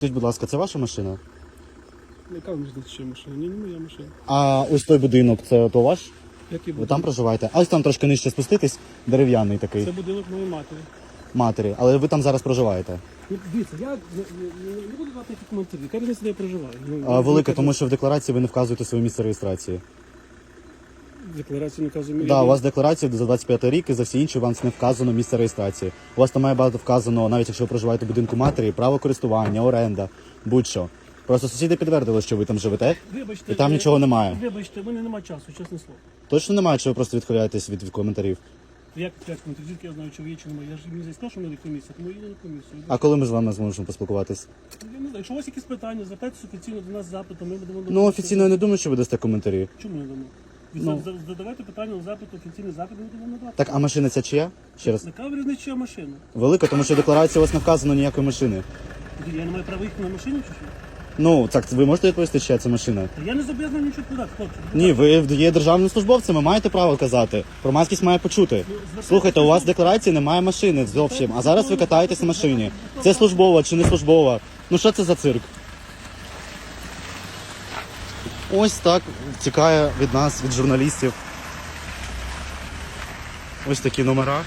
Скажіть, будь ласка, це ваша машина? Яка вам різниця, що машина? Ні, не моя машина. А ось той будинок, це то ваш? Який Ви будинок? там проживаєте? А ось там трошки нижче спуститись, дерев'яний такий, Це будинок моєї матері. матері. Але ви там зараз проживаєте. Ну, дивіться, я не, не, не, не буду давати які коментарі. Яка різниця, де я проживаю? Ну, А, велике, яка тому що в декларації ви не вказуєте своє місце реєстрації. Декларацію не кажу. Да, у вас декларація за 25 рік і за всі інші у вас не вказано місце реєстрації. У вас там має багато вказано, навіть якщо ви проживаєте в будинку матері, право користування, оренда, будь-що. Просто сусіди підтвердили, що ви там живете, Вибачте, і там е, нічого немає. Вибачте, в мене немає часу, чесне слово. Точно немає, чи ви просто відхиляєтесь від, від коментарів. Як п'ять коментарів, звідки я знаю, чи ви є, чи немає. Я ж мені сказав, що в мене комісія, тому я на комісію. А коли ми з вами зможемо поспілкуватись? Я не знаю, якщо у вас якісь питання, звертайтеся офіційно до нас з запитом, ми будемо... Ну офіційно я не думаю, що ви дасте коментарі. Чому не дамо? Ну. Ну. Задавайте питання на запит, офіційний запит, ми будемо надати. Так, а машина ця чия? Ще раз. Яка різниця, чия машина? Велика, тому що в декларації у вас не вказано ніякої машини. Я не маю права їхати на машині чи що? Ну, так ви можете відповісти, чия це машина? Та я не зобов'язаний нічого подати, хлопці. Ні, ви є державним службовцем, маєте право казати. Громадськість має почути. Слухайте, у вас в декларації немає машини зовсім, а зараз ви катаєтесь на машині. Це службова чи не службова? Ну що це за цирк? Ось так тікає від нас, від журналістів. Ось такі номера.